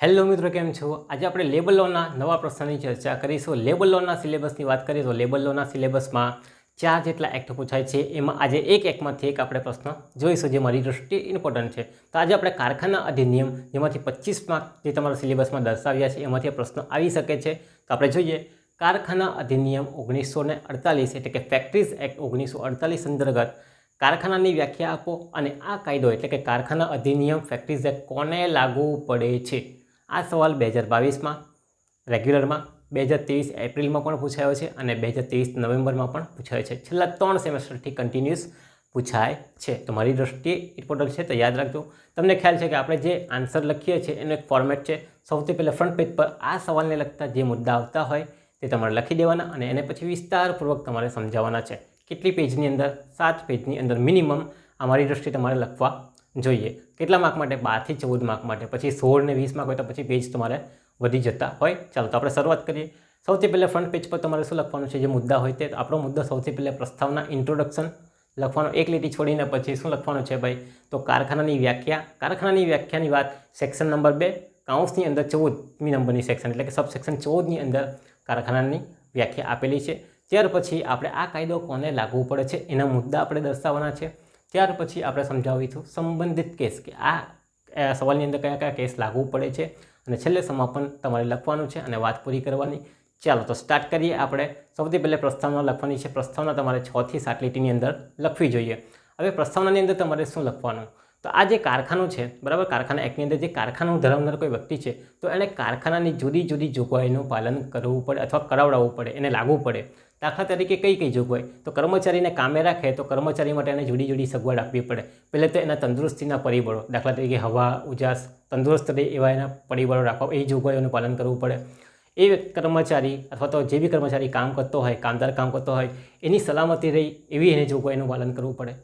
Hello મિત્રો, કેમ છો? આજે આપણે લેબલ લોના નવા પ્રશ્નની ચર્ચા કરીશું. લેબલ લોના સિલેબસની વાત કરીએ તો લેબલ લોના સિલેબસમાં ચાર જેટલા એક્ટ પૂછાય છે. એમાં આજે એક એકમાંથી એક આપણે પ્રશ્ન જોઈશું જે મારી દ્રષ્ટિએ ઇમ્પોર્ટન્ટ છે. તો આજે આપણે કારખાના અધિનિયમ જેમાંથી પચીસ માર્ક જે તમારા સિલેબસમાં દર્શાવ્યા છે, એમાંથી પ્રશ્ન આવી શકે છે. તો આપણે જોઈએ. કારખાના અધિનિયમ ઓગણીસો ને અડતાલીસ એટલે કે ફેક્ટરીઝ એક્ટ ઓગણીસો અડતાલીસ અંતર્ગત કારખાનાની વ્યાખ્યા આપો અને આ કાયદો એટલે કે કારખાના અધિનિયમ ફેક્ટરીઝ એક્ટ કોને લાગુ પડે છે? આ સવાલ બે હજાર બાવીસમાં, રેગ્યુલરમાં, બે હજાર ત્રેવીસ એપ્રિલમાં પણ પૂછાયો છે અને બે હજાર ત્રેવીસ નવેમ્બરમાં પણ પૂછાયો છે. છેલ્લા ત્રણ સેમેસ્ટરથી કન્ટિન્યુઅસ પૂછાય છે. તો મારી દ્રષ્ટિએ ઇમ્પોર્ટન્ટ છે તો યાદ રાખજો. તમને ખ્યાલ છે કે આપણે જે આન્સર લખીએ છીએ એનું એક ફોર્મેટ છે. સૌથી પહેલાં ફ્રન્ટ પેજ પર આ સવાલને લગતા જે મુદ્દા આવતા હોય તે તમારે લખી દેવાના અને એને પછી વિસ્તારપૂર્વક તમારે સમજાવવાના છે. કેટલી પેજની અંદર? સાત પેજની અંદર મિનિમમ અમારી દ્રષ્ટિએ તમારે લખવા જોઈએ. કેટલા માર્ક માટે? બારથી ચૌદ માર્ક માટે. પછી સોળ ને વીસ માર્ક હોય તો પછી પેજ તમારે વધી જતા હોય. ચાલો, તો આપણે શરૂઆત કરીએ. સૌથી પહેલાં ફ્રન્ટ પેજ પર તમારે શું લખવાનું છે? જે મુદ્દા હોય તે. આપણો મુદ્દો સૌથી પહેલાં પ્રસ્તાવના ઇન્ટ્રોડક્શન લખવાનો. એક લીટી છોડીને પછી શું લખવાનું છે ભાઈ? તો કારખાનાની વ્યાખ્યા. કારખાનાની વ્યાખ્યાની વાત સેક્શન નંબર બે કાઉન્સની અંદર ચૌદમી નંબરની સેક્શન એટલે કે સબ સેક્શન ચૌદની અંદર કારખાનાની વ્યાખ્યા આપેલી છે. ત્યાર પછી આપણે આ કાયદો કોને લાગુ પડે છે? એના મુદ્દા આપણે દર્શાવવાના છે. ત્યાર પછી આપણે સમજાવીશું સંબંધિત કેસ કે આ સવાલની અંદર કયા કયા કેસ લાગુ પડે છે અને છેલ્લે સમાપન તમારે લખવાનું છે અને વાત પૂરી કરવાની. ચાલો તો સ્ટાર્ટ કરીએ આપણે. સૌથી પહેલાં પ્રસ્તાવના લખવાની છે. પ્રસ્તાવના તમારે છથી સાત લીટીની અંદર લખવી જોઈએ. હવે પ્રસ્તાવનાની અંદર તમારે શું લખવાનું? તો આ જે કારખાનું છે, બરાબર? કારખાના એક્ટની અંદર જે કારખાનું ધરાવનાર કોઈ વ્યક્તિ છે, તો એણે કારખાનાની જુદી જુદી જોગવાઈનું પાલન કરવું પડે અથવા કરાવડાવવું પડે, એને લાગવું પડે. દાખલા તરીકે કઈ કઈ જોગવાઈ? તો કર્મચારીને કામે રાખે તો કર્મચારી માટે એને જુદી જુદી સગવડ આપવી પડે. પહેલાં તો એના તંદુરસ્તીના પરિબળો, દાખલા તરીકે હવા, ઉજાસ, તંદુરસ્ત રહે એવા એના પરિબળો રાખવા, એ જોગવાઈઓનું પાલન કરવું પડે. એ કર્મચારી અથવા તો જે બી કર્મચારી કામ કરતો હોય, કામદાર કામ કરતો હોય, એની સલામતી રહી એવી એને જોગવાઈનું પાલન કરવું પડે.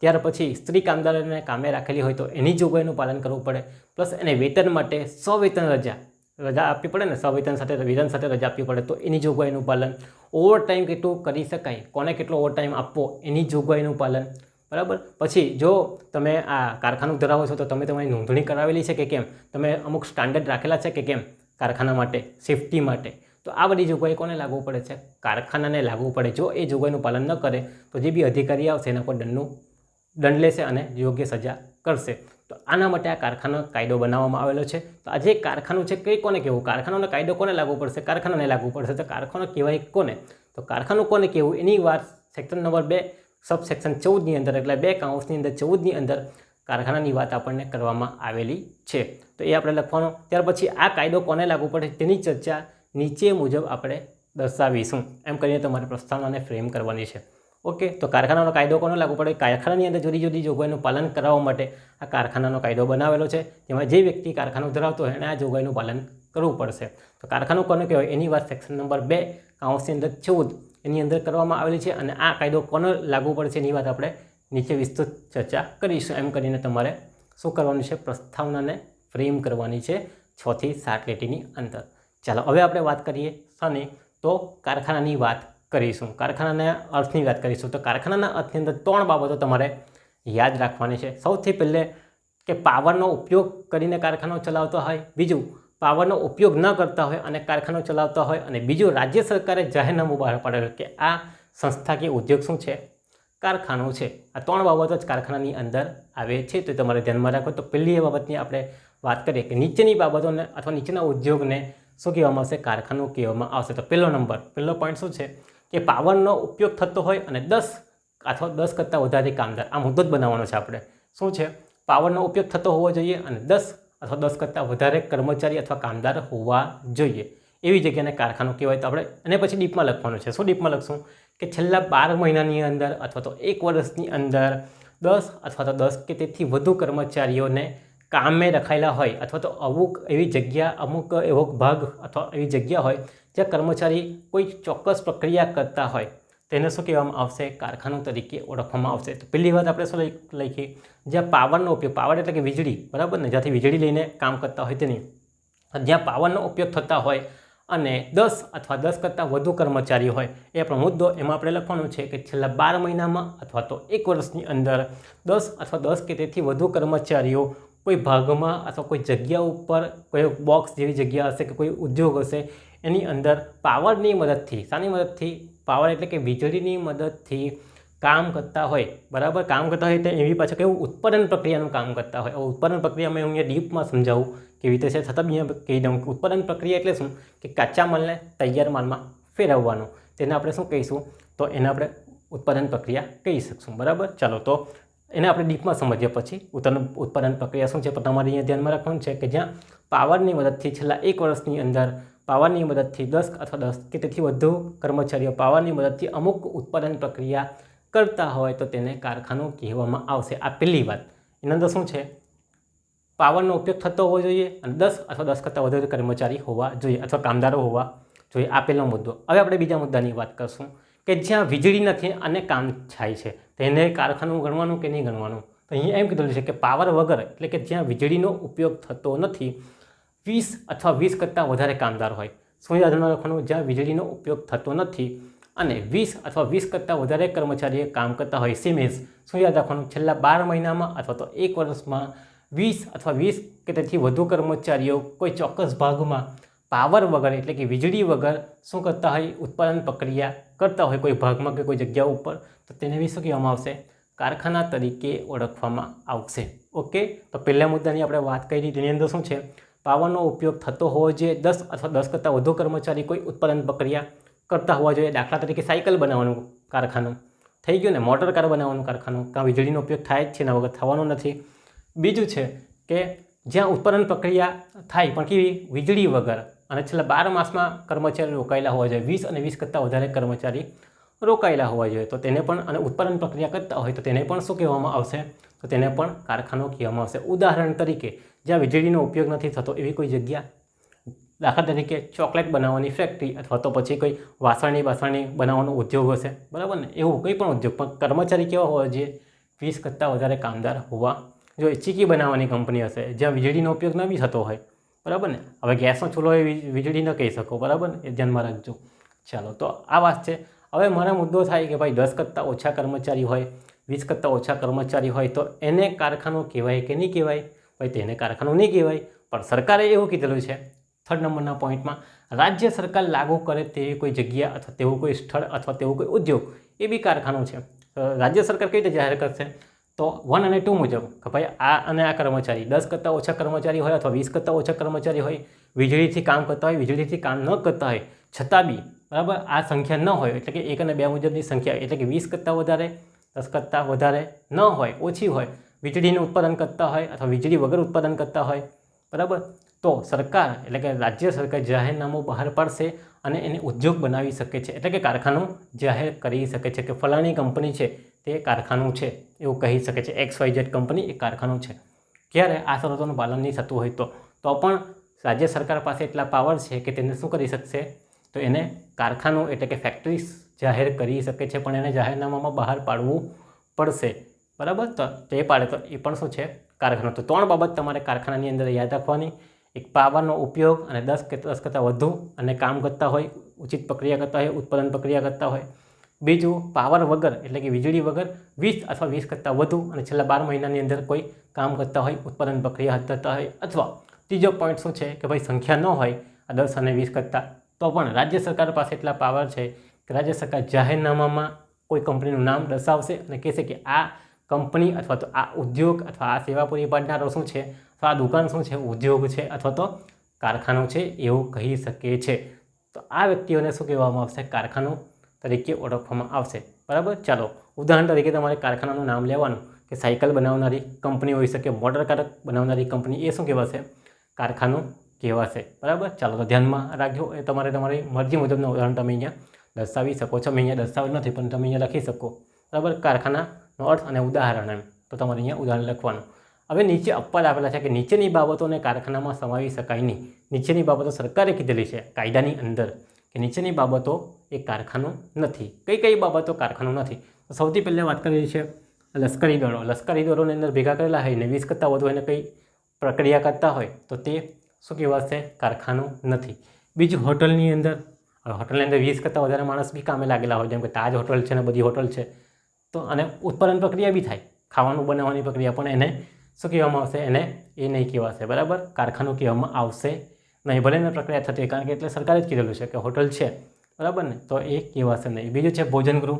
ત્યાર પછી સ્ત્રી કામદારોને કામે રાખેલી હોય તો એની જોગવાઈનું પાલન કરવું પડે. પ્લસ એને વેતન માટે સવેતન રજા રજા આપવી પડે ને, સવેતન સાથે, વેતન સાથે રજા આપવી પડે તો એની જોગવાઈનું પાલન. ઓવર ટાઈમ કેટલું કરી શકાય, કોને કેટલો ઓવર ટાઈમ આપવો, એની જોગવાઈનું પાલન. બરાબર? પછી જો તમે આ કારખાનું ધરાવો છો તો તમે તમારી નોંધણી કરાવેલી છે કે કેમ? તમે અમુક સ્ટાન્ડર્ડ રાખેલા છે કે કેમ? કારખાના માટે સેફટી માટે. તો આ બધી જોગવાઈ કોને લાગુ પડે છે? કારખાનાને લાગુ પડે. જો એ જોગવાઈનું પાલન ન કરે તો જે બી અધિકારી આવશે એના પર દંડનું દંડ લેશે અને યોગ્ય સજા કરશે. તો આના માટે આ કારખાનો કાયદો બનાવવામાં આવેલો છે. તો આ જે કારખાનું છે, કઈ કોને કહેવું? કારખાનાનો કાયદો કોને લાગુ પડશે? કારખાનાને લાગુ પડશે. તો કારખાનો કહેવાય કોને? તો કારખાનું કોને કહેવું? એની વાત સેક્શન નંબર બે સબ સેક્શન ચૌદની અંદર, એટલે બે કાઉન્સની અંદર, ચૌદની અંદર કારખાનાની વાત આપણને કરવામાં આવેલી છે. તો એ આપણે લખવાનો. ત્યાર પછી આ કાયદો કોને લાગુ પડે તેની ચર્ચા નીચે મુજબ આપણે દર્શાવીશું. એમ કરીને તમારે પ્રસ્તાવનાને ફ્રેમ કરવાની છે. ઓકે, તો કારખાનાનો કાયદો કોનો લાગુ પડે કારખાનાની અંદર જુદી જુદી જોગવાઈનું પાલન કરાવવા માટે આ કારખાનાનો કાયદો બનાવેલો છે, જેમાં જે વ્યક્તિ કારખાનું ધરાવતો હોય એને આ જોગવાઈનું પાલન કરવું પડશે. તો કારખાનું કોને કહેવાય? એની વાત સેક્શન નંબર બે કાઉન્સની અંદર ચૌદ એની અંદર કરવામાં આવેલી છે અને આ કાયદો કોને લાગુ પડશે એની વાત આપણે નીચે વિસ્તૃત ચર્ચા કરીશું. એમ કરીને તમારે શું કરવાનું છે? પ્રસ્તાવનાને ફ્રેમ કરવાની છે છથી સાત લીટીની અંદર. ચાલો, હવે આપણે વાત કરીએ શાની તો કારખાનાની વાત કરીશું. કારખાનાના અર્થની વાત કરીશું તો કારખાનાના અર્થની અંદર ત્રણ બાબતો તમારે યાદ રાખવાની છે. સૌથી પહેલે કે પાવરનો ઉપયોગ કરીને કારખાનો ચલાવતો હોય. બીજું, પાવરનો ઉપયોગ ન કરતા હોય અને કારખાનો ચલાવતા હોય. અને બીજું, રાજ્ય સરકારે જાહેરનામું બહાર પાડેલું કે આ સંસ્થાકીય ઉદ્યોગ શું છે? કારખાનું છે. આ ત્રણ બાબતો જ કારખાનાની અંદર આવે છે. તો તમારે ધ્યાનમાં રાખો. તો પહેલી એ બાબતની આપણે વાત કરીએ કે નીચેની બાબતોને અથવા નીચેના ઉદ્યોગને શું કહેવામાં આવશે? કારખાનું કહેવામાં આવશે. તો પહેલો નંબર, પહેલો પોઈન્ટ શું છે? કે પાવરનો ઉપયોગ થતો હોય અને દસ અથવા દસ કરતાં વધારે કામદાર. આ મુદ્દો જ બનાવવાનો છે આપણે. શું છે? પાવરનો ઉપયોગ થતો હોવો જોઈએ અને દસ અથવા દસ કરતાં વધારે કર્મચારી અથવા કામદાર હોવા જોઈએ. એવી જગ્યાને કારખાનું કહેવાય તો આપણે, અને પછી ડીપમાં લખવાનું છે. શું ડીપમાં લખશું? કે છેલ્લા બાર મહિનાની અંદર અથવા તો એક વર્ષની અંદર દસ અથવા તો દસ કે તેથી વધુ કર્મચારીઓને કામે રખાયેલા હોય અથવા તો અમુક એવી જગ્યા, અમુક એવો ભાગ અથવા એવી જગ્યા હોય જ્યાં કર્મચારી કોઈ ચોક્કસ પ્રક્રિયા કરતા હોય, તેને શું કહેવામાં આવશે? કારખાનું તરીકે ઓળખવામાં આવશે. તો પહેલી વાત આપણે શું લખીએ જ્યાં પાવરનો ઉપયોગ, પાવર એટલે કે વીજળી, બરાબર ને? જ્યાંથી વીજળી લઈને કામ કરતા હોય તેની. જ્યાં પાવરનો ઉપયોગ થતા હોય અને દસ અથવા દસ કરતાં વધુ કર્મચારીઓ હોય, એ આપણો મુદ્દો એમાં આપણે લખવાનું છે કે છેલ્લા બાર મહિનામાં અથવા તો એક વર્ષની અંદર દસ અથવા દસ કે તેથી વધુ કર્મચારીઓ કોઈ ભાગમાં અથવા કોઈ જગ્યા ઉપર કોઈ બોક્સ જેવી જગ્યા હશે કે કોઈ ઉદ્યોગ હશે, એની અંદર પાવરની મદદથી, શાની મદદથી પાવર એટલે કે વીજળીની મદદથી કામ કરતા હોય. બરાબર? કામ કરતા હોય તો એવી પાછળ કેવું? ઉત્પાદન પ્રક્રિયાનું કામ કરતા હોય. ઉત્પાદન પ્રક્રિયામાં હું અહીંયા ડીપમાં સમજાવું કેવી રીતે છે. છતાં બી અહીંયા કહી દઉં ઉત્પાદન પ્રક્રિયા એટલે શું? કે કાચા માલને તૈયાર માલમાં ફેરવવાનું. તેને આપણે શું કહીશું? તો એને આપણે ઉત્પાદન પ્રક્રિયા કહી શકશું. બરાબર? ચાલો તો એને આપણે ડીપમાં સમજ્યા પછી. ઉત્પાદન ઉત્પાદન પ્રક્રિયા શું છે? પણ તમારે અહીંયા ધ્યાનમાં રાખવાનું છે કે જ્યાં પાવરની મદદથી છેલ્લા એક વર્ષની અંદર પાવરની મદદથી દસ અથવા દસ કે તેથી વધુ કર્મચારીઓ પાવરની મદદથી અમુક ઉત્પાદન પ્રક્રિયા કરતા હોય તો તેને કારખાનું કહેવામાં આવશે. આ પહેલી વાત. એની અંદર શું છે? પાવરનો ઉપયોગ થતો હોવો જોઈએ અને દસ અથવા દસ કરતાં વધુ કર્મચારી હોવા જોઈએ અથવા કામદારો હોવા જોઈએ. આ મુદ્દો. હવે આપણે બીજા મુદ્દાની વાત કરશું. કે જ્યાં વીજળી નથી અને કામ થાય છે તેને કારખાનું ગણવાનું કે નહીં ગણવાનું? તો અહીંયા એમ કીધું છે કે પાવર વગર એટલે કે જ્યાં વીજળીનો ઉપયોગ થતો નથી, વીસ અથવા વીસ કરતાં વધારે કામદાર હોય. શું યાદ રાખવાનું? જ્યાં વીજળીનો ઉપયોગ થતો નથી અને વીસ અથવા વીસ કરતાં વધારે કર્મચારીએ કામ કરતા હોય સિમેન્સ શું યાદ રાખવાનું? છેલ્લા બાર મહિનામાં અથવા તો એક વર્ષમાં વીસ અથવા વીસ કે તેથી વધુ કર્મચારીઓ કોઈ ચોક્કસ ભાગમાં પાવર વગર એટલે કે વીજળી વગર શું કરતા હોય? ઉત્પાદન પ્રક્રિયા કરતા હોય કોઈ ભાગમાં કે કોઈ જગ્યા ઉપર, તો તેને શું કહેવામાં આવશે? કારખાના તરીકે ઓળખવામાં આવશે. ઓકે? તો પહેલા મુદ્દાની આપણે વાત કરી, તેની અંદર શું છે? પાવરનો ઉપયોગ થતો હોવો જોઈએ. દસ અથવા દસ કરતાં વધુ કર્મચારી કોઈ ઉત્પાદન પ્રક્રિયા કરતા હોવા જોઈએ. દાખલા તરીકે સાયકલ બનાવવાનું કારખાનું. થઈ ગયું ને? મોટર કાર બનાવવાનું કારખાનું. કાં વીજળીનો ઉપયોગ થાય જ છે એના વગર થવાનો નથી. બીજું છે કે જ્યાં ઉત્પાદન પ્રક્રિયા થાય, પણ કેવી? વીજળી વગર. અને છેલ્લા બાર માસમાં કર્મચારી રોકાયેલા હોવા જોઈએ. વીસ અને વીસ કરતાં વધારે કર્મચારી રોકાયેલા હોવા જોઈએ. તો તેને પણ અને ઉત્પાદન પ્રક્રિયા કરતા હોય તો તેને પણ શું કહેવામાં આવશે? તો તેને પણ કારખાનો કહેવામાં આવશે. ઉદાહરણ તરીકે, જ્યાં વીજળીનો ઉપયોગ નથી થતો એવી કોઈ જગ્યા? દાખલા તરીકે, ચોકલેટ બનાવવાની ફેક્ટરી અથવા તો પછી કોઈ વાસણની વાસણની બનાવવાનો ઉદ્યોગ હશે. બરાબર ને? એવું કંઈ પણ ઉદ્યોગ. પણ કર્મચારી કેવા હોવા જોઈએ? વીસ કરતાં વધારે કામદાર હોવા જોઈએ. ચીકી બનાવવાની કંપની હશે જ્યાં વીજળીનો ઉપયોગ ન બી થતો હોય. બરાબર ને? હવે ગેસનો ચૂલો એ વીજળી ન કહી શકો, બરાબર ને? એ ધ્યાનમાં રાખજો. ચાલો, તો આ વાત છે. હવે મારો મુદ્દો થાય કે ભાઈ દસ કરતાં ઓછા કર્મચારી હોય, વીસ કરતાં ઓછા કર્મચારી હોય, તો એને કારખાનું કહેવાય કે નહીં કહેવાય? ભાઈ તેને કારખાનું નહીં કહેવાય, પણ સરકારે એવું કીધેલું છે. થર્ડ નંબરના પોઈન્ટમાં, રાજ્ય સરકાર લાગુ કરે તેવી કોઈ જગ્યા અથવા તેવું કોઈ સ્થળ અથવા તેવું કોઈ ઉદ્યોગ એ બી કારખાનું છે. રાજ્ય સરકાર કઈ રીતે જાહેર કરશે? તો વન અને ટુ મુજબ કે ભાઈ આ અને આ કર્મચારી, દસ કરતાં ઓછા કર્મચારી હોય અથવા વીસ કરતાં ઓછા કર્મચારી હોય, વીજળીથી કામ કરતા હોય, વીજળીથી કામ ન કરતા હોય, છતાં બી બરાબર આ સંખ્યા ન હોય, એટલે કે એક અને બે મુજબની સંખ્યા, એટલે કે વીસ કરતાં વધારે, દસ કરતાં વધારે ન હોય, ઓછી હોય, વીજળીનું ઉત્પાદન કરતા હોય અથવા વીજળી વગર ઉત્પાદન કરતા હોય, બરાબર? તો સરકાર એટલે કે રાજ્ય સરકાર જાહેરનામું બહાર પાડશે અને એને ઉદ્યોગ બનાવી શકે છે, એટલે કે કારખાનું જાહેર કરી શકે છે, કે ફલાણી કંપની છે તે કારખાનું છે. એવું કહી શકે છે. એક્સ વાય ઝેડ કંપની એ કારખાનું છે. ક્યારે આ શરતોનું પાલન નહીં થતું હોય તો? તો પણ રાજ્ય સરકાર પાસે એટલા પાવર છે કે તેને શું કરી શકશે? તો એને કારખાનું એટલે કે ફેક્ટરીઝ જાહેર કરી શકે છે, પણ એને જાહેરનામામાં બહાર પાડવું પડશે. બરાબર? તો તે પાડે તો એ પણ શું છે? કારખાનું. તો ત્રણ બાબત તમારે કારખાનાની અંદર યાદ રાખવાની. એક, પાવરનો ઉપયોગ અને દસ કે દસ કરતાં વધુ અને કામ કરતા હોય, ઉચિત પ્રક્રિયા કરતા હોય, ઉત્પાદન પ્રક્રિયા કરતા હોય. બીજું પાવર વગર, એટલે કે વીજળી વગર વીસ અથવા વીસ કરતાં વધુ અને છેલ્લા બાર મહિનાની અંદર કોઈ કામ કરતા હોય, ઉત્પાદન પ્રક્રિયા હાથ હોય અથવા ત્રીજો પોઈન્ટ શું છે કે ભાઈ સંખ્યા ન હોય, આ દસ અને વીસ કરતાં, તો પણ રાજ્ય સરકાર પાસે એટલા પાવર છે કે રાજ્ય સરકાર જાહેરનામામાં કોઈ કંપનીનું નામ દર્શાવશે અને કહેશે કે આ કંપની અથવા તો આ ઉદ્યોગ અથવા આ સેવા પૂરી પાડનારો શું છે, અથવા આ દુકાન શું છે, ઉદ્યોગ છે અથવા તો કારખાનું છે એવું કહી શકે છે. તો આ વ્યક્તિઓને શું કહેવામાં આવશે? કારખાનું તરીકે ઓળખવામાં આવશે. બરાબર? ચાલો, ઉદાહરણ તરીકે તમારે કારખાનાનું નામ લેવાનું કે સાયકલ બનાવનારી કંપની હોઈ શકે, મોટર કાર બનાવનારી કંપની, એ શું કહેવાશે? કારખાનું કહેવાશે. બરાબર? ચાલો, તો ધ્યાનમાં રાખજો, એ તમારે તમારી મરજી મુજબનું ઉદાહરણ તમે અહીંયા દર્શાવી શકો છો. મેં અહીંયા દર્શાવ્યું નથી, પણ તમે અહીંયા લખી શકો. બરાબર? કારખાનાનો અર્થ અને ઉદાહરણ એમ. તો તમારે અહીંયા ઉદાહરણ લખવાનું. હવે નીચે અપવાદ આપેલા છે કે નીચેની બાબતોને કારખાનામાં સમાવી શકાય નહીં. નીચેની બાબતો સરકારે કીધેલી છે, કાયદાની અંદર. કે નીચેની બાબતો એ કારખાનું નથી. કઈ કઈ બાબતો કારખાનું નથી? તો સૌથી પહેલાં વાત કરી છે લશ્કરી દળો. લશ્કરી દળોની અંદર ભેગા કરેલા હોય ને વીસ કરતાં વધુ એને કંઈ પ્રક્રિયા કરતા હોય તો તે શું કહેવાશે કારખાનું નથી. બીજું હોટલની અંદર હોટલની અંદર વીસ કરતાં વધારે માણસ બી કામે લાગેલા હોય, જેમ કે તાજ હોટલ છે ને બધી હોટલ છે, તો અને ઉત્પાદન પ્રક્રિયા બી થાય. ખાવાનું બનાવવાની પ્રક્રિયા પણ એને શું કહેવામાં આવશે? એને એ નહીં કહેવાશે. બરાબર? કારખાનું કહેવામાં આવશે નહીં, ભલે એને પ્રક્રિયા થતી કારણ કે એટલે સરકારે જ કીધેલું છે કે હોટલ છે, બરાબર ને? તો એ કહેવાશે નહીં. બીજું છે ભોજન ગૃહ.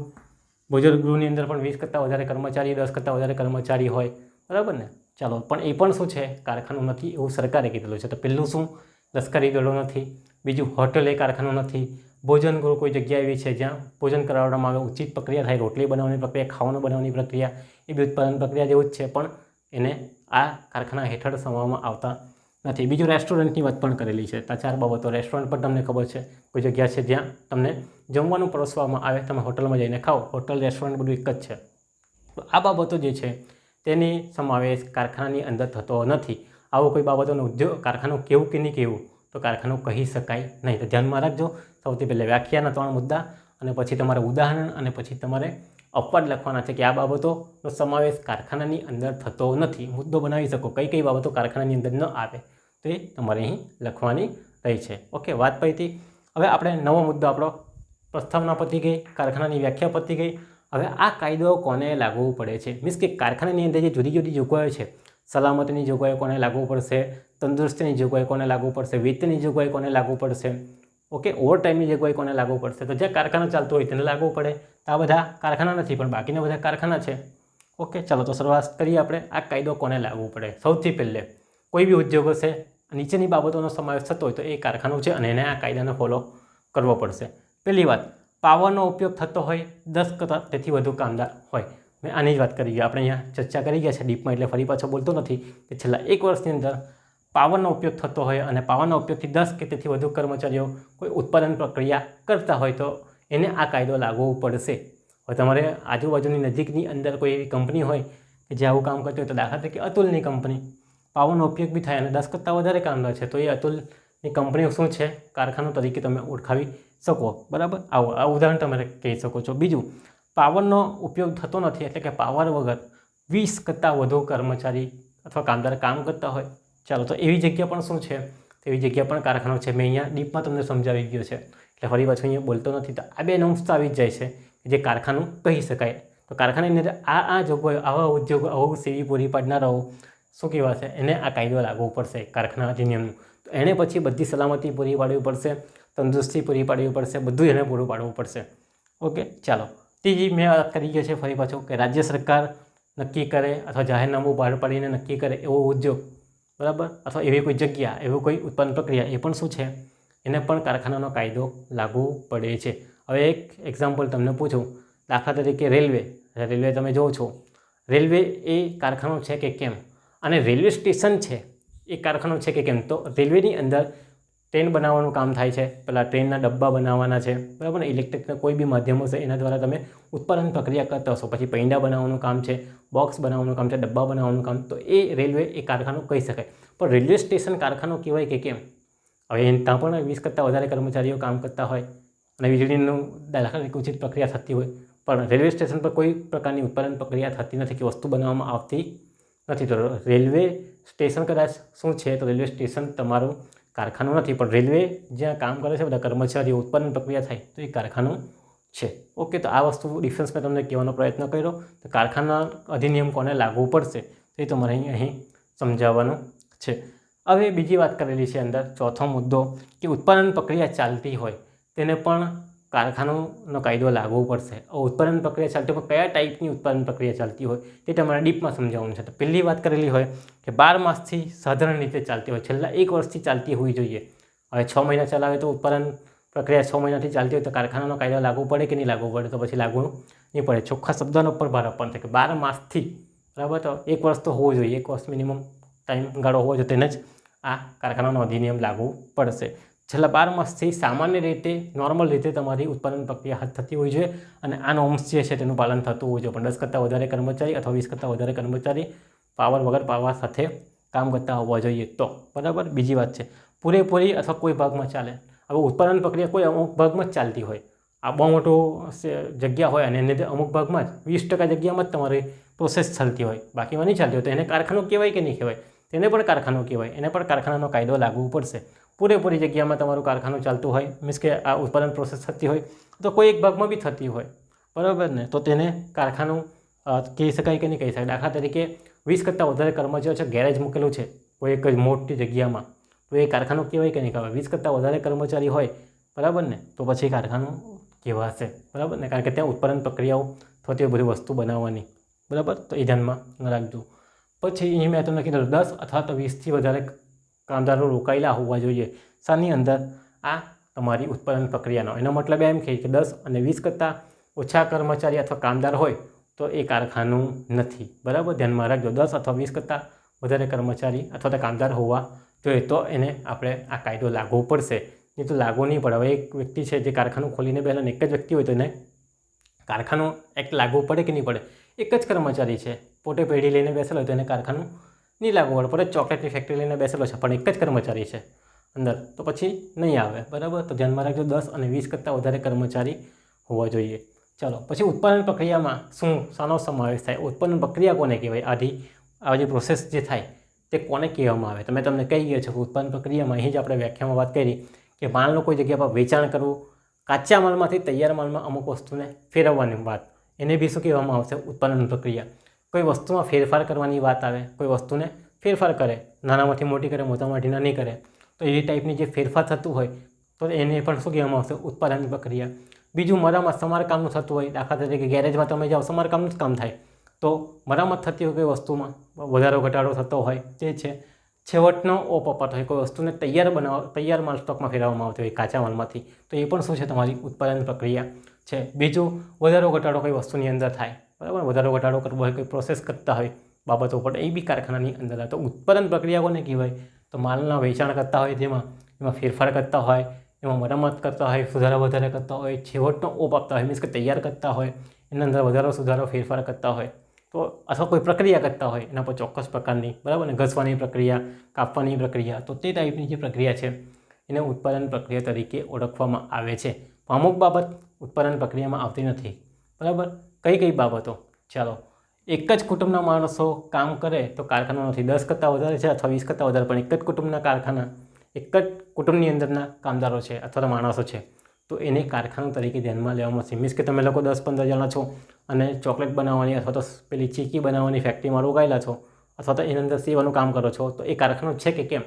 ભોજન ગૃહની અંદર પણ વીસ કરતાં વધારે કર્મચારી, દસ કરતાં વધારે કર્મચારી હોય, બરાબર ને? ચાલો, પણ એ પણ શું છે? કારખાનું નથી, એવું સરકારે કીધેલું છે. તો પહેલું શું? લશ્કરી દળો નથી. બીજું હોટલ એ કારખાનું નથી. ભોજન ગૃહ કોઈ જગ્યા એવી છે જ્યાં ભોજન કરાવવામાં આવે, ઉચિત પ્રક્રિયા થાય, રોટલી બનાવવાની પ્રક્રિયા, ખાવાનું બનાવવાની પ્રક્રિયા, એ બી ઉત્પાદન પ્રક્રિયા જેવું જ છે, પણ એને આ કારખાના હેઠળ સમાવવામાં આવતા નથી. બીજું રેસ્ટોરન્ટની વાત પણ કરેલી છે. તો ચાર બાબતો. રેસ્ટોરન્ટ પણ તમને ખબર છે. કોઈ જગ્યા છે જ્યાં તમને જમવાનું પરોસવામાં આવે, તમે હોટલમાં જઈને ખાઓ. હોટલ રેસ્ટોરન્ટ બધું એક જ છે. તો આ બાબતો જે છે, તેની સમાવેશ કારખાનાની અંદર થતો નથી. આવો કોઈ બાબતોનો ઉદ્યોગ, કારખાનું કેવું કે નહીં કેવું, તો કારખાનું કહી શકાય નહીં. તો ધ્યાનમાં રાખજો. સૌથી પહેલાં વ્યાખ્યાના ત્રણ મુદ્દા અને પછી તમારે ઉદાહરણ અને પછી તમારે અપવાદ લખવાના છે કે આ બાબતોનો સમાવેશ કારખાનાની અંદર થતો નથી. મુદ્દો બનાવી શકો. કઈ કઈ બાબતો કારખાનાની અંદર ન આવે. તો એ તમારે અહીં લખવાની રહી છે. ઓકે, વાત પૈતી હવે આપણે નવો મુદ્દો, આપણો પ્રસ્તાવના પતી ગઈ, કારખાનાની વ્યાખ્યા પતી ગઈ. હવે આ કાયદો કોને લાગુ પડે છે? મીન્સ કે કારખાનાની અંદર જે જુદી જુદી જોગવાઈઓ છે, સલામતીની જોગવાઈ કોને લાગુ પડશે? તંદુરસ્તીની જોગવાઈ કોને લાગુ પડશે? વેતનની જોગવાઈ કોને લાગુ પડશે? ઓકે, ઓવરટાઈમની જોગવાઈ કોને લાગુ પડશે? તો જે કારખાના ચાલતું હોય તેને લાગુ પડે. આ બધા કારખાના નથી, પણ બાકીના બધા કારખાના છે. ઓકે, ચાલો તો શરૂઆત કરીએ આપણે. આ કાયદો કોને લાગુ પડે? સૌથી પહેલે, કોઈ બી ઉદ્યોગ હશે, નીચેની બાબતોનો સમાવેશ થતો હોય તો એ કારખાનું છે અને એને આ કાયદાને ફોલો કરવો પડશે. પહેલી વાત, પાવરનો ઉપયોગ થતો હોય દસ કરતાં તેથી વધુ કામદાર હોય. મેં આની જ વાત કરી આપણે અહીંયા ચર્ચા કરી ગયા છે ડીપમાં, એટલે ફરી પાછો બોલતો નથી કે છેલ્લા એક વર્ષની અંદર પાવરનો ઉપયોગ થતો હોય અને પાવરના ઉપયોગથી દસ કે તેથી વધુ કર્મચારીઓ કોઈ ઉત્પાદન પ્રક્રિયા કરતા હોય તો એને આ કાયદો લાગુ પડશે. હવે તમારે આજુબાજુની નજીકની અંદર કોઈ એવી કંપની હોય કે જે આવું કામ કરતી હોય તો દાખલા તરીકે અતુલની કંપની. પાવરનો ઉપયોગ બી થાય અને દસ કરતાં વધારે કામદાર છે, તો એ અતુલની કંપનીઓ શું છે? કારખાનું તરીકે તમે ઓળખાવી શકો. બરાબર? આવું, આ ઉદાહરણ તમે કહી શકો છો. બીજું, પાવરનો ઉપયોગ થતો નથી એટલે કે પાવર વગર વીસ કરતાં વધુ કર્મચારી અથવા કામદાર કામ કરતા હોય. ચાલો, તો એવી જગ્યા પણ શું છે? એવી જગ્યા પણ કારખાનો છે. મેં અહીંયા ડીપમાં તમને સમજાવી ગયો છે. એટલે ફરી પાછું અહીંયા બોલતો નથી તો આ બે નોમ્સ આવી જ જાય છે જે કારખાનું કહી શકાય. તો કારખાનાની અંદર આ આ જોગવાઈઓ આવા ઉદ્યોગો, આવું સેવી પૂરી પાડનારાઓ શું કહેવાશે એને આ કાયદો લાગવો પડશે કારખાના અધિનિયમનું. તો એણે પછી બધી સલામતી પૂરી પાડવી પડશે, તંદુરસ્તી પૂરી પાડવી પડશે, બધું એને પૂરું પાડવું પડશે. ઓકે, ચાલો. ત્રીજી મેં વાત કરી ગયો છે ફરી પાછું કે રાજ્ય સરકાર નક્કી કરે અથવા જાહેરનામું બહાર પાડીને નક્કી કરે એવો ઉદ્યોગ. બરાબર? અથવા એવી કોઈ જગ્યા, એવું કોઈ ઉત્પન્ન પ્રક્રિયા એ પણ શું છે? એને પણ કારખાનાનો કાયદો લાગુ પડે છે. હવે એક એક્ઝામ્પલ તમને પૂછું. દાખલા તરીકે રેલવે રેલવે તમે જોવો છો. રેલવે એ કારખાનું છે કે કેમ? અને રેલવે સ્ટેશન છે એ કારખાનું છે કે કેમ? તો રેલવેની અંદર ટ્રેન બનાવવાનું કામ થાય છે. પહેલાં ટ્રેનના ડબ્બા બનાવવાના છે. બરાબર ને? ઇલેક્ટ્રિકના કોઈ બી માધ્યમ હશે એના દ્વારા તમે ઉત્પાદન પ્રક્રિયા કરતા હશો. પછી પૈંડા બનાવવાનું કામ છે બોક્સ બનાવવાનું કામ છે, ડબ્બા બનાવવાનું કામ. તો એ રેલવે એ કારખાનું કહી શકાય. પણ રેલવે સ્ટેશન કારખાનું કહેવાય કે કેમ? હવે ત્યાં પણ વીસ કરતાં વધારે કર્મચારીઓ કામ કરતા હોય અને વીજળીનું દાખલા તરીકે ઉચિત પ્રક્રિયા થતી હોય, પણ રેલવે સ્ટેશન પર કોઈ પ્રકારની ઉત્પાદન પ્રક્રિયા થતી નથી કે વસ્તુ બનાવવામાં આવતી નથી. તો રેલવે સ્ટેશન કદાચ શું છે? તો રેલવે સ્ટેશન તમારું કારખાનું નથી, પણ રેલવે જ્યાં કામ કરે છે, બધા કર્મચારીઓ ઉત્પાદન પ્રક્રિયા થાય, તો એ કારખાનું છે. ઓકે, તો આ વસ્તુ ડિફરન્સ મેં તમને કહેવાનો પ્રયત્ન કર્યો. તો કારખાના અધિનિયમ કોને લાગુ પડશે એ તમારે અહીં અહીં સમજાવવાનું છે. હવે બીજી વાત કરેલી છે અંદર, ચોથો મુદ્દો કે ઉત્પાદન પ્રક્રિયા ચાલતી હોય તેને પણ કારખાનાનો કાયદો લાગવો પડશે. ઉત્પાદન પ્રક્રિયા ચાલતી હોય, કયા ટાઈપની ઉત્પાદન પ્રક્રિયા ચાલતી હોય તે તમારે ડીપમાં સમજાવવાનું છે. તો પહેલી વાત કરેલી હોય કે બાર માસથી સાધારણ રીતે ચાલતી હોય, છેલ્લા એક વર્ષથી ચાલતી હોવી જોઈએ. હવે છ મહિના ચલાવે તો ઉત્પાદન પ્રક્રિયા છ મહિનાથી ચાલતી હોય તો કારખાનાનો કાયદો લાગુ પડે કે નહીં લાગુ પડે તો પછી લાગુ નહીં પડે. ચોખ્ખા શબ્દનો પણ ભાર આપવાનો છે કે બાર માસથી, બરાબર? તો એક વર્ષ તો હોવું જોઈએ, એક વર્ષ મિનિમમ ગાળો હોવો જોઈએ તેને જ આ કારખાનાનો અધિનિયમ લાગુ પડશે. છેલ્લા બાર માસથી સામાન્ય રીતે, નોર્મલ રીતે તમારી ઉત્પાદન પ્રક્રિયા હાથ થતી હોય છે અને આ નોર્મ્સ જે છે તેનું પાલન થતું હોય છે. પણ દસ કરતાં વધારે કર્મચારી અથવા વીસ કરતાં વધારે કર્મચારી પાવર વગર પાવર સાથે કામ કરતા હોવા જોઈએ તો. બરાબર? બીજી વાત છે. પૂરેપૂરી અથવા કોઈ ભાગમાં ચાલે. હવે ઉત્પાદન પ્રક્રિયા કોઈ અમુક ભાગમાં જ ચાલતી હોય. આ બહુ મોટો જગ્યા હોય અને એને અમુક ભાગમાં જ વીસ ટકા જગ્યામાં જ તમારી પ્રોસેસ ચાલતી હોય. બાકીમાં નહીં ચાલતી હોય તો એને કારખાનું કહેવાય કે નહીં કહેવાય? તેને પણ કારખાનું કહેવાય. એને પણ કારખાનાનો કાયદો લાગુ પડશે. પૂરેપૂરી જગ્યામાં તમારું કારખાનું ચાલતું હોય, મીન્સ કે આ ઉત્પાદન પ્રોસેસ થતી હોય, તો કોઈ એક ભાગમાં બી થતી હોય. બરાબર ને? તો તેને કારખાનું કહી શકાય કે નહીં કહી શકાય. દાખલા તરીકે વીસ કરતાં વધારે કર્મચારીઓ છે, ગેરેજ મૂકેલું છે, કોઈ એક જ મોટી જગ્યામાં. તો એ કારખાનું કહેવાય કે નહીં કહેવાય? વીસ કરતાં વધારે કર્મચારી હોય, બરાબર ને? તો પછી કારખાનું કહેવાશે. બરાબર ને? કારણ કે ત્યાં ઉત્પાદન પ્રક્રિયાઓ થતી બધી વસ્તુ બનાવવાની. બરાબર? તો એ ધ્યાનમાં રાખજો. પછી અહીં મેં તમને કીધું દસ અથવા તો વીસથી વધારે કામદારો રોકાયેલા હોવા જોઈએ. શાની અંદર આ તમારી ઉત્પાદન પ્રક્રિયાનો. એનો મતલબ એમ કે દસ અને વીસ કરતાં ઓછા કર્મચારી અથવા કામદાર હોય તો એ કારખાનું નથી. બરાબર? ધ્યાનમાં રાખજો. દસ અથવા વીસ કરતાં વધારે કર્મચારી અથવા તો કામદાર હોવા જોઈએ તો એને આપણે આ કાયદો લાગવો પડશે. નહીં તો લાગુ નહીં પડે. હવે એક વ્યક્તિ છે જે કારખાનું ખોલીને બેઠા એક જ વ્યક્તિ હોય તો એને કારખાનું એક્ટ લાગુ પડે કે નહીં પડે? એક જ કર્મચારી છે. પોતે પેઢી લઈને બેસેલો તો એને કારખાનું નહીં લાગુ પડે. પડે ચોકલેટની ફેક્ટરી લઈને બેસેલો છે. પણ એક જ કર્મચારી છે અંદર. તો પછી નહીં આવે. બરાબર? તો ધ્યાનમાં રાખજો, દસ અને વીસ કરતાં વધારે કર્મચારી હોવા જોઈએ. ચાલો, પછી ઉત્પાદન પ્રક્રિયામાં શું, શાનો સમાવેશ થાય? ઉત્પાદન પ્રક્રિયા કોને કહેવાય? આધી આ જે પ્રોસેસ જે થાય તે કોને કહેવામાં આવે? તમે તમને કહી ગયો છો કે ઉત્પાદન પ્રક્રિયામાં અહીં જ આપણે વ્યાખ્યામાં વાત કરી કે માલનું કોઈ જગ્યા પર વેચાણ કરવું, કાચા માલમાંથી તૈયાર માલમાં અમુક વસ્તુને ફેરવવાની વાત. એને બી શું કહેવામાં આવશે? ઉત્પાદન પ્રક્રિયા. કોઈ વસ્તુમાં ફેરફાર કરવાની વાત આવે, કોઈ વસ્તુને ફેરફાર કરે, નાનામાંથી મોટી કરે, મોટામાંથી નાની કરે, તો એવી ટાઈપની જે ફેરફાર થતું હોય, તો એને પણ શું કહેવામાં આવશે? ઉત્પાદન પ્રક્રિયા. બીજું, મરામત સમારકામનું થતું હોય, દાખલા તરીકે ગેરેજમાં તમે જાઓ, સમારકામનું જ કામ થાય. તો મરામત થતી હોય કોઈ વસ્તુમાં, વધારો ઘટાડો થતો હોય, તે છે. છેવટનો ઓપપટ હોય, કોઈ વસ્તુને તૈયાર બનાવવા તૈયાર માલ સ્ટોકમાં ફેરવવામાં આવતી હોય, કાચા માલમાંથી, તો એ પણ શું છે? તમારી ઉત્પાદન પ્રક્રિયા છે. બીજું, વધારો ઘટાડો કોઈ વસ્તુની અંદર થાય. બરાબર? વધારો ઘટાડો કરવો હોય, કોઈ પ્રોસેસ કરતા હોય બાબતો પણ એ બી કારખાનાની અંદર તો ઉત્પાદન પ્રક્રિયા કોને કહેવાય. તો માલના વેચાણ કરતા હોય તેમાં, એમાં ફેરફાર કરતા હોય, એમાં મરામત કરતા હોય, સુધારા વધારે કરતા હોય, છેવટનો ઓપ આપતા હોય મીન્સ કે તૈયાર કરતા હોય, એના અંદર વધારો સુધારો ફેરફાર કરતા હોય. તો અથવા કોઈ પ્રક્રિયા કરતા હોય, એના પર ચોક્કસ પ્રકારની, બરાબર ને? ઘસવાની પ્રક્રિયા, કાપવાની પ્રક્રિયા, તો તે ટાઈપની જે પ્રક્રિયા છે, એને ઉત્પાદન પ્રક્રિયા તરીકે ઓળખવામાં આવે છે. અમુક બાબત ઉત્પાદન પ્રક્રિયામાં આવતી નથી. બરાબર? કઈ કઈ બાબતો? ચાલો. એક જ કુટુંબના માણસો કામ કરે તો કારખાનો નથી દસ કરતાં વધારે છે અથવા વીસ કરતાં વધારે, પણ એક જ કુટુંબના કારખાના, એક જ કુટુંબની અંદરના કામદારો છે અથવા તો માણસો છે, તો એને કારખાનું તરીકે ધ્યાનમાં લેવામાં આવશે. મીન્સ કે તમે લોકો દસ પંદર જણા છો અને ચોકલેટ બનાવવાની અથવા તો પેલી ચીકી બનાવવાની ફેક્ટરીમાં રોકાયેલા છો અથવા તો એની અંદર સીવાનું કામ કરો છો, તો એ કારખાનું છે કે કેમ?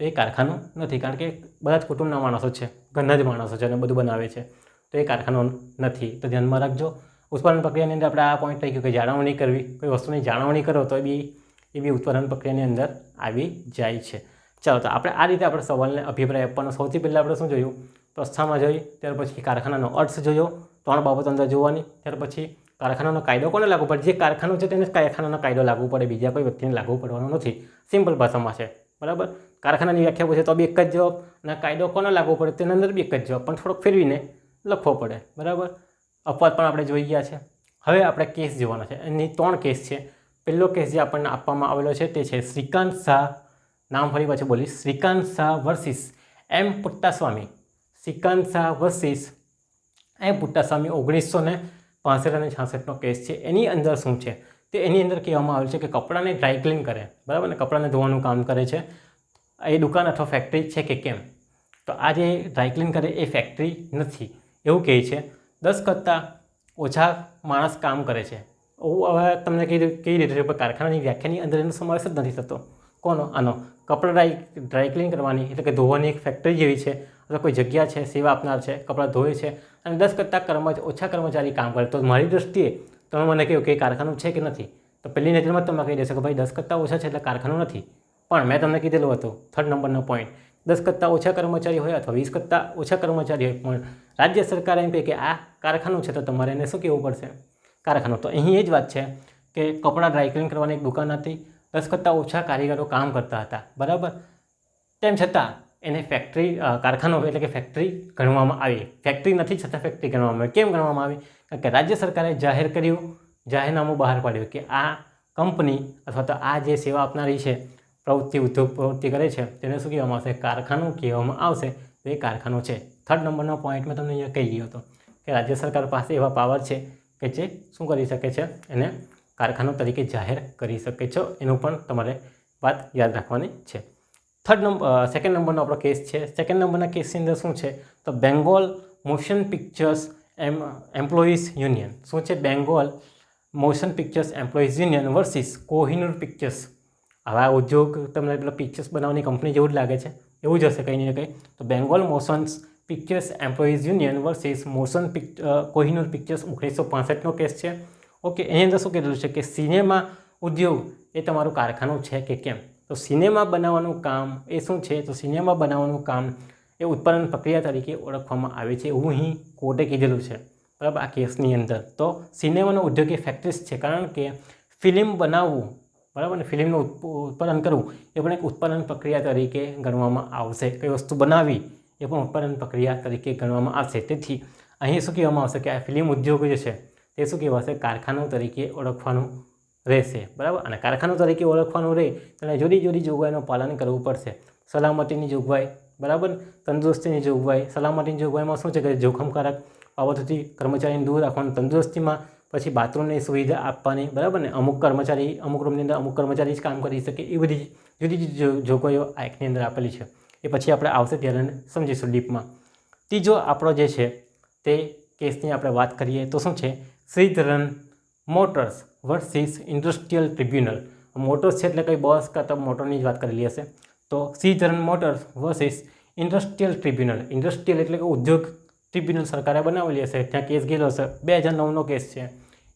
તો એ કારખાનું નથી, કારણ કે બધા જ કુટુંબના માણસો છે, ઘરના જ માણસો છે અને બધું બનાવે છે, તો એ કારખાનું નથી. તો ધ્યાનમાં રાખજો. ઉત્પાદન પ્રક્રિયાની અંદર આપણે આ પોઈન્ટ ગયું કે જાળવણી કરવી. કોઈ વસ્તુની જાળવણી કરો તો બી, એ બી ઉત્પાદન પ્રક્રિયાની અંદર આવી જાય છે. ચાલો, તો આપણે આ રીતે આપણે સવાલને અભિપ્રાય આપવાનો. સૌથી પહેલાં આપણે શું જોયું? પ્રસ્થામાં જોઈ, ત્યાર પછી કારખાનાનો અર્થ જોયો. ત્રણ બાબતો અંદર જોવાની. ત્યાર પછી કારખાનાનો કાયદો કોને લાગુ પડે? જે કારખાનું છે તેને કારખાનાનો કાયદો લાગુ પડે. બીજા કોઈ વ્યક્તિને લાગુ પડવાનો નથી. સિમ્પલ ભાષામાં છે. બરાબર? કારખાનાની વ્યાખ્યા પૂછે તો બી એક જ જવાબ. અને કાયદો કોને લાગુ પડે? તેના અંદર બી એક જ જવાબ. પણ થોડોક ફેરવીને લખવો પડે. બરાબર? અપવાદ પણ આપણે જોઈ ગયા છે. હવે આપણે કેસ જોવાના છે. એની ત્રણ કેસ છે. પહેલો કેસ જે આપણને આપવામાં આવેલો છે તે છે શ્રીકાંત શાહ. નામ ફરી પાછું બોલીશ. Shrikant Shah versus M Puttaswamy. Shrikant Shah versus M Puttaswamy ઓગણીસો ને પાસઠ અને છાસઠનો કેસ છે. એની અંદર શું છે? તે એની અંદર કહેવામાં આવેલ છે કે કપડાને ડ્રાય ક્લીન કરે. બરાબર ને? કપડાને ધોવાનું કામ કરે છે. એ દુકાન અથવા ફેક્ટરી છે કે કેમ? તો આ જે ડ્રાય ક્લીન કરે એ ફેક્ટરી નથી. એવું કહે છે. દસ કરતાં ઓછા માણસ કામ કરે છે. હવે તમને કહી કહી દીધું છે? કારખાનાની વ્યાખ્યાની અંદર એનો સમાવેશ જ નથી થતો. કોનો? આનો. કપડાં ડ્રાય ડ્રાય ક્લીન કરવાની, એટલે કે ધોવાની એક ફેક્ટરી જેવી છે, અથવા કોઈ જગ્યા છે, સેવા આપનાર છે, કપડાં ધોવે છે, અને દસ કરતાં કર્મચારી ઓછા કર્મચારી કામ કરે. તો મારી દૃષ્ટિએ તમે મને કહ્યું કે એ કારખાનું છે કે નથી? તો પહેલી નજરમાં તમે કહી દેશો કે ભાઈ દસ કરતાં ઓછા છે એટલે કારખાનું નથી. પણ મેં તમને કીધેલું હતું થર્ડ નંબરનો પોઈન્ટ દસ કરતાં ઓછા કર્મચારી હોય અથવા વીસ કરતાં ઓછા કર્મચારી હોય, પણ રાજ્ય સરકાર એમ કહે કે આ કારખાનું છે તો તમારે એને શું કહેવું પડશે? કારખાનું તો અહીં એ જ વાત છે કે કપડાં ડ્રાયક્લીન કરવાની એક દુકાન હતી, દસ કરતાં ઓછા કારીગરો કામ કરતા હતા, બરાબર? તેમ છતાં એને ફેક્ટરી કારખાનું એટલે કે ફેક્ટરી ગણવામાં આવી. ફેક્ટરી નથી છતાં ફેક્ટરી ગણવામાં આવી. કેમ ગણવામાં આવી? કારણ કે રાજ્ય સરકારે જાહેર કર્યું, જાહેરનામું બહાર પાડ્યું કે આ કંપની અથવા તો આ જે સેવા આપનારી છે પ્રવૃત્તિ ઉદ્યોગ પ્રવૃત્તિ કરે છે, તેને શું કહેવામાં આવશે? કારખાનું કહેવામાં આવશે. તો એ કારખાનું છે. થર્ડ નંબરનો પોઈન્ટ મેં તમને અહીંયા કહી ગયો હતો કે રાજ્ય સરકાર પાસે એવા પાવર છે કે જે શું કરી શકે છે? એને કારખાનું તરીકે જાહેર કરી શકે છો. એનું પણ તમારે વાત યાદ રાખવાની છે. થર્ડ નંબર સેકન્ડ નંબરનો આપણો કેસ છે. સેકન્ડ નંબરના કેસની અંદર શું છે? તો Bengal motion pictures M employees union શું છે? Bengal motion pictures employees union versus Kohinoor pictures આવા ઉદ્યોગ તમને પેલા પિક્ચર્સ બનાવવાની કંપની જેવું જ લાગે છે. એવું જ હશે કંઈ ને કંઈ. તો Bengal motions pictures employees union versus motion pic Kohinoor pictures ઓગણીસો પાસઠનો કેસ છે. ઓકે એની અંદર શું કીધેલું છે કે સિનેમા ઉદ્યોગ એ તમારું કારખાનું છે કે કેમ? તો સિનેમા બનાવવાનું કામ એ શું છે? તો સિનેમા બનાવવાનું કામ એ ઉત્પાદન પ્રક્રિયા તરીકે ઓળખવામાં આવે છે એવું અહીં કોર્ટે કીધેલું છે. બરાબર, આ કેસની અંદર. તો સિનેમાનો ઉદ્યોગ એ ફેક્ટરીઝ છે. કારણ કે ફિલ્મ બનાવવું બરાબર ને? ફિલ્મનું ઉત્પ- ઉત્પાદન કરવું એ પણ એક ઉત્પાદન પ્રક્રિયા તરીકે ગણવામાં આવશે. કઈ વસ્તુ બનાવી એ પણ ઉત્પાદન પ્રક્રિયા તરીકે ગણવામાં આવશે. તેથી અહીં શું કહેવામાં આવશે કે આ ફિલ્મ ઉદ્યોગ જે છે તે શું કહેવાશે? કારખાનું તરીકે ઓળખવાનું રહેશે. બરાબર? અને કારખાનું તરીકે ઓળખવાનું રહે તેને જુદી જુદી જોગવાઈનું પાલન કરવું પડશે. સલામતીની જોગવાઈ, બરાબર? તંદુરસ્તીની જોગવાઈ. સલામતીની જોગવાઈમાં શું છે કે જોખમકારક બાબતોથી કર્મચારીને દૂર રાખવાનું. તંદુરસ્તીમાં પછી બાથરૂમની સુવિધા આપવાની, બરાબર ને? અમુક કર્મચારી, અમુક રૂમની અંદર અમુક કર્મચારી જ કામ કરી શકે, એ બધી જુદી જુદી જોગવાઈઓ આ એકની અંદર આપેલી છે. એ પછી આપણે આવશે ત્યારે સમજીશું ડીપમાં. ત્રીજો આપણો જે છે, તે કેસની આપણે વાત કરીએ તો શું છે? Sridharan motors versus industrial tribunal. Motors છે એટલે કંઈ બસ કાં તો મોટરની જ વાત કરેલી હશે. તો Sridharan motors versus industrial tribunal. Industrial એટલે કે ઉદ્યોગ ટ્રિબ્યુનલ સરકારે બનાવેલી હશે. ત્યાં કેસ ગયેલો હશે. બે હજાર નવનો કેસ છે.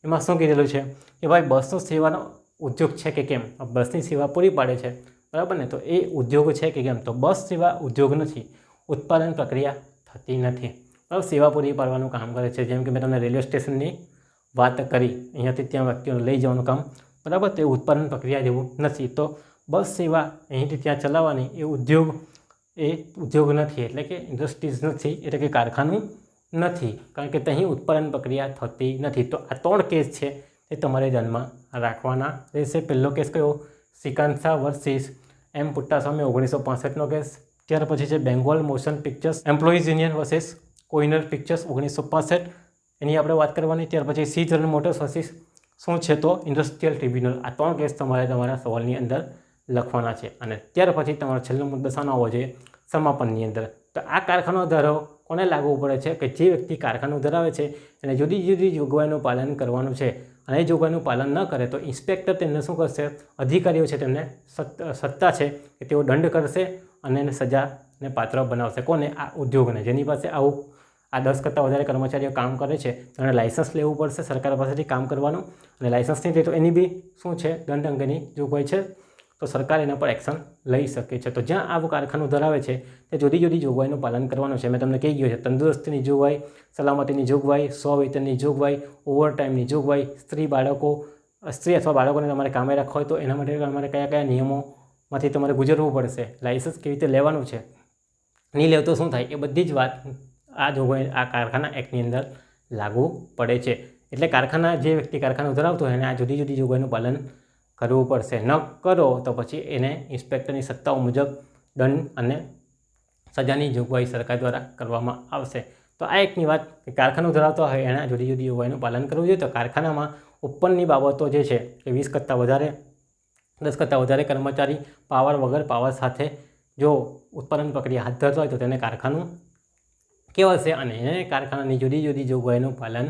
એમાં શું કીધેલું છે કે ભાઈ બસનો સેવાનો ઉદ્યોગ છે કે કેમ? બસની સેવા પૂરી પાડે છે. બરાબર ને? તો એ ઉદ્યોગ છે કે કેમ? તો બસ સેવા ઉદ્યોગ નથી. ઉત્પાદન પ્રક્રિયા થતી નથી. બરાબર? સેવા પૂરી પાડવાનું કામ કરે છે. જેમ કે મેં તમને રેલવે સ્ટેશનની વાત કરી. અહીંયાથી ત્યાં વ્યક્તિઓને લઈ જવાનું કામ. બરાબર? તે ઉત્પાદન પ્રક્રિયા જેવું નથી. તો બસ સેવા અહીંથી ત્યાં ચલાવવાની એ ઉદ્યોગ એ ઉદ્યોગ નથી, એટલે કે ઇન્ડસ્ટ્રીઝ નથી, એટલે કે કારખાનું નથી. કારણ કે ત્યાં ઉત્પાદન પ્રક્રિયા થતી નથી. તો આ ત્રણ કેસ છે એ તમારે ધ્યાનમાં રાખવાના રહેશે. પહેલો કેસ કયો? સિકાન્સા વર્સિસ એમ પુટ્ટાસ્વામી ઓગણીસો પાસઠનો કેસ ત્યાર પછી છે Bengal motion pictures employees union versus Kohinoor pictures ઓગણીસો પાસઠ. એની આપણે વાત કરવાની. ત્યાર પછી સી જનરલ મોટર્સ વર્સિસ શું છે તો ઇન્ડસ્ટ્રીયલ ટ્રિબ્યુનલ આ ત્રણ કેસ તમારે તમારા સવાલની અંદર લખવાના છે. અને ત્યાર પછી તમારો છેલ્લો મુદ્દો શાનો આવવો જોઈએ, સમાપનની અંદર. તો આ કારખાનો ધારો, કોને લાગુ પડે છે કે જે વ્યક્તિ કારખાનું ધરાવે છે એને જુદી જુદી જોગવાઈનું પાલન કરવાનું છે અને એ જોગવાઈનું પાલન ન કરે તો ઇન્સ્પેક્ટર તેમને શું કરશે? અધિકારીઓ છે તેમને સત્તા છે કે તેઓ દંડ કરશે અને એને સજાને પાત્ર બનાવશે. કોને? આ ઉદ્યોગને. જેની પાસે આવું, આ દસ કરતાં વધારે કર્મચારીઓ કામ કરે છે તેને લાઇસન્સ લેવું પડશે સરકાર પાસેથી કામ કરવાનું. અને લાઇસન્સ નહીં લે તો એની બી શું છે? દંડ અંગેની જોગવાઈ છે. તો સરકાર એના પર એક્શન લઈ શકે છે. તો જ્યાં આવું કારખાનું ધરાવે છે તે જુદી જુદી જોગવાઈનું પાલન કરવાનું છે. મેં તમને કહી ગયું છે, તંદુરસ્તીની જોગવાઈ, સલામતીની જોગવાઈ, સ્વવેતનની જોગવાઈ ઓવરટાઈમની જોગવાઈ, સ્ત્રી બાળકો, સ્ત્રી અથવા બાળકોને તમારે કામે રાખવા હોય તો એના માટે તમારે કયા કયા નિયમોમાંથી તમારે ગુજરવું પડશે? લાઇસન્સ કેવી રીતે લેવાનું છે? નહીં લેવું તો શું થાય? એ બધી જ વાત આ જોગવાઈ, આ કારખાના એક્ટની અંદર લાગુ પડે છે. એટલે કારખાના, જે વ્યક્તિ કારખાનું ધરાવતો હોય એને આ જુદી જુદી જોગવાઈનું પાલન કરવું પડશે. ન કરો તો પછી એને ઇન્સ્પેક્ટરની સત્તાઓ મુજબ દંડ અને સજાની જોગવાઈ સરકાર દ્વારા કરવામાં આવશે. તો આ એકની વાત કે કારખાનું ધરાવતો હોય એના જુદી જુદી જોગવાઈનું પાલન કરવું જોઈએ તો કારખાનામાં ઉપરની બાબતો જે છે એ વીસ કરતાં વધારે, દસ કરતાં વધારે કર્મચારી પાવર વગર પાવર સાથે જો ઉત્પાદન પ્રક્રિયા હાથ ધરતો હોય તો તેને કારખાનું કહેવાશે અને એને કારખાનાની જુદી જુદી જોગવાઈનું પાલન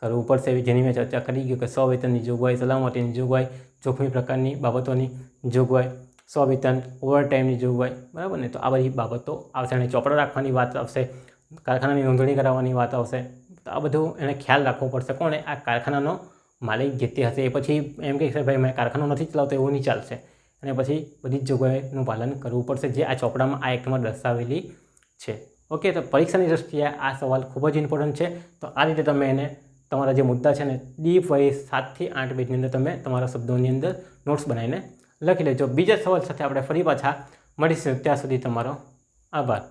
કરવું પડશે જેની મેં ચર્ચા કરી ગયું કે સ્વવેતનની જોગવાઈ, સલામતીની જોગવાઈ, જોખમી પ્રકારની બાબતોની જોગવાઈ, સ્વવેતન, ઓવરટાઈમની જોગવાઈ, બરાબર ને? તો આ બધી બાબતો આવશે અને ચોપડા રાખવાની વાત આવશે, કારખાનાની નોંધણી કરાવવાની વાત આવશે. તો આ બધું એને ખ્યાલ રાખવો પડશે. કોણે? આ કારખાનાનો માલિક જે તે હશે. એ પછી એમ કહે છે ભાઈ, મેં કારખાનો નથી ચલાવતો, એવું નહીં ચાલશે. અને પછી બધી જ જોગવાઈનું પાલન કરવું પડશે, જે આ ચોપડામાં આ એક્ટમાં દર્શાવેલી છે. ઓકે, તો પરીક્ષાની દ્રષ્ટિએ આ સવાલ ખૂબ જ ઇમ્પોર્ટન્ટ છે. તો આ રીતે તમે એને તમારા જે મુદ્દા છે ને, ડીપ વાઇઝ સાતથી આઠ પેજની અંદર તમે તમારા શબ્દોની અંદર નોટ્સ બનાવીને લખી લેજો. બીજા સવાલ સાથે આપણે ફરી પાછા મળીશું. ત્યાં સુધી તમારો આભાર.